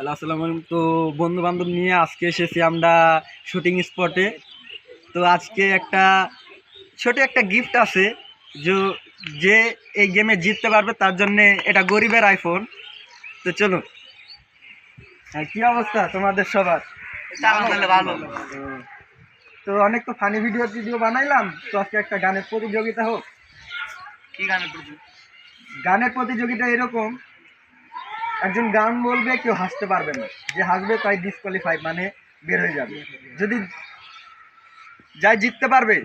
Hello আসসালামু আলাইকুম। তো বন্ধু বান্ধব নিয়ে আজকে এসেছি আমরা শুটিং স্পটে তো আজকে একটা ছোট একটা গিফট আছে যে যে এই গেমে জিততে পারবে তার জন্যে এটা গরিবের আইফোন তো চলো হ্যাঁ কী অবস্থা তোমাদের সবার? ভালো। তো অনেক তো ফানি ভিডিও ভিডিও বানাইলাম। তো আজকে একটা গানের প্রতিযোগিতা হোক। কি গানের প্রতি গানের প্রতিযোগিতা এরকম। একজন গান বলবে কেউ হাসতে পারবে না। যে হাসবে তাই ডিসকোয়ালিফাই মানে বের হয়ে যাবে। যদি যাই জিততে পারবে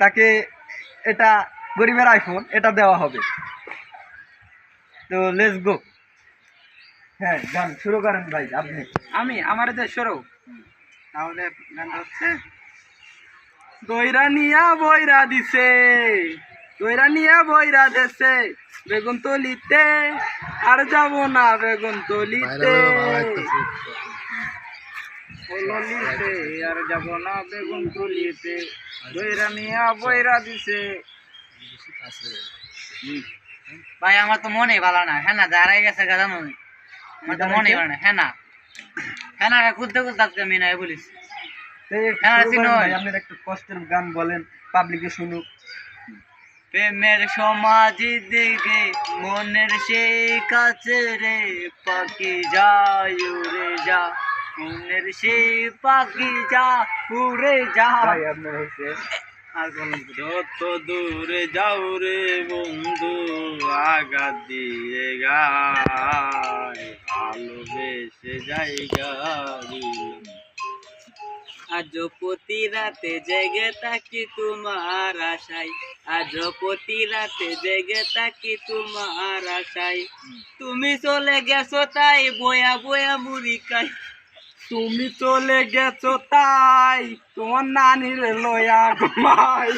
তাকে এটা গরিবের আইফোন এটা দেওয়া হবে। তো লেটস গো হ্যাঁ গান শুরু করেন ভাই আপনি। আমি আমার দেশ সরো তাহলে গানটা হচ্ছে দইরা নিয়া বইরা দিছে দইরা নিয়া বইরা দেছে। বেগুন তলিতে আর যাব না বেগুন তলিতে। আর যাব না বেগুন তলিতে। দইরা নিয়া বইরা দিছে। ভাই আমার তো মনে ভালো না। হ্যাঁ না দাঁড়াই গেছে গাদা মনে আমার তো মনে ভালো না। হ্যাঁ না। হ্যাঁ না খুঁজতে খুঁজতে আজকে আমি নাই বলিস। হ্যাঁ, আপনার একটা কষ্টের গান বলেন পাবলিকে শুনুক। প্রেমের সমাজ দিকে মনের সেই কাছে রে পাখি যায় উড়ে যা। মনের সেই পাখি যা উড়ে যা। বলুন যত দূরে যাও রে বন্ধু আগা দিয়ে গায়। ভালোবেসে জায়গা আজ প্রতি রাতে জেগে থাকি তোমার আশাই আজ প্রতি রাতে জেগে থাকি তোমার আশাই তুমি চলে গেছো তাই বয়া বয়া মুড়ি খাই তুমি চলে গেছো তাই তোমার নানির লয়া ঘুমাই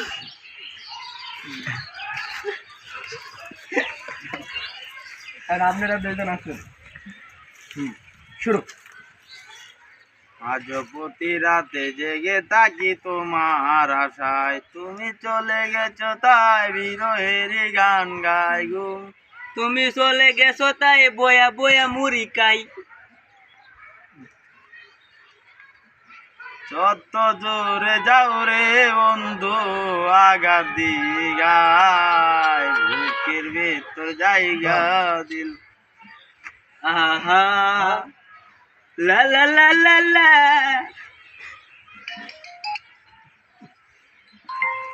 আর আপনারা দুজন আছেন। হুম শুরু আজ প্রতি রাতে জেগে থাকি তোমার আশায়। তুমি চলে গেছো তাই বিরহের গান গাই গো। তুমি চলে গেছো তাই বয়া বয়া মুড়ি খাই। যত জোরে যাও রে বন্ধু আগা বুকের ভেতর জায়গা দিল। আহা। লা লা লা লা লা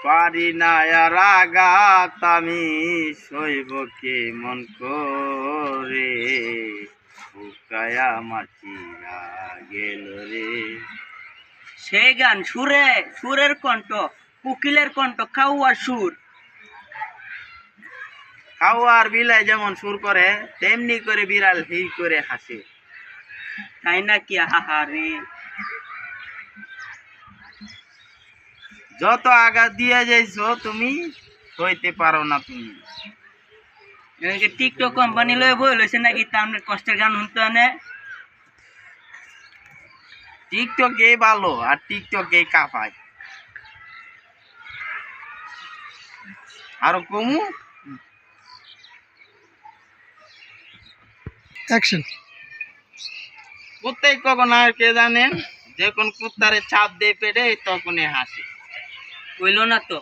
পারি না আর আমি সইব কে মন করে? ফুকায়া মাচিয়া গেল রে। সেই গান, সুরে, সুরের কণ্ঠ কুকিলের কণ্ঠ, খাওয়ার সুর। খাওয়ার বিলাই যেমন সুর করে, তেমনি করে বিড়াল হি করে হাসে। তাই না কি হাহারে যত আগা দিয়ে যাইছো তুমি হইতে পারো না তুমি টিকটক কোম্পানি লয়ে বই লইছে নাকি তামনের কষ্টের গান শুনতে আনে টিকটকে ভালো আর টিকটকে কাপায় আরও কমু অ্যাকশন কুত্তাই কখন আর কে জানেন যখন কুত্তারে চাপ দিয়ে পেটে তখনই হাসে। কইল না তো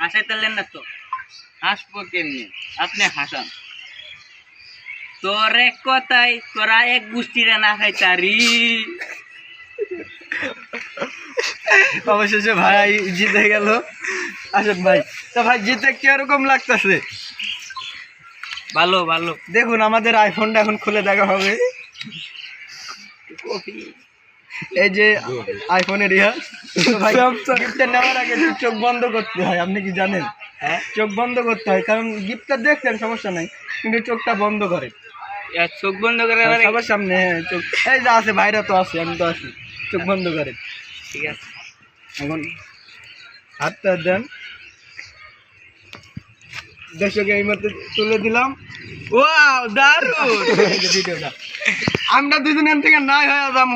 হাসাইতেলেন না তো। হাসবো কেমনি? আপনি হাসান। তোর এক কথাই তোরা এক গোষ্ঠীরা না খাইতারি অবশেষে ভাই জিতে গেল। আসেন ভাই তো ভাই জিতে কীরকম লাগতেছে? ভালো ভালো। দেখুন আমাদের আইফোনটা এখন খুলে দেখা হবে। এই যে আইফোনের ইয়া গিফটটা নেওয়ার আগে চোখ বন্ধ করতে হয় আপনি কি জানেন? হ্যাঁ। চোখ বন্ধ করতে হয় কারণ গিফটটা দেখছেন সমস্যা নাই কিন্তু চোখটা বন্ধ করে। চোখ বন্ধ করে সবার সামনে হ্যাঁ চোখ এই যে আছে ভাইরা তো আছে আমি তো আছি চোখ বন্ধ করে। ঠিক আছে। এখন হাতটা দেন। দর্শকে এই মতো তুলে দিলাম। ওয়াও দারুণ! ভিডিওটা আমরা দুজন এখান থেকে নাই হয়ে যাব।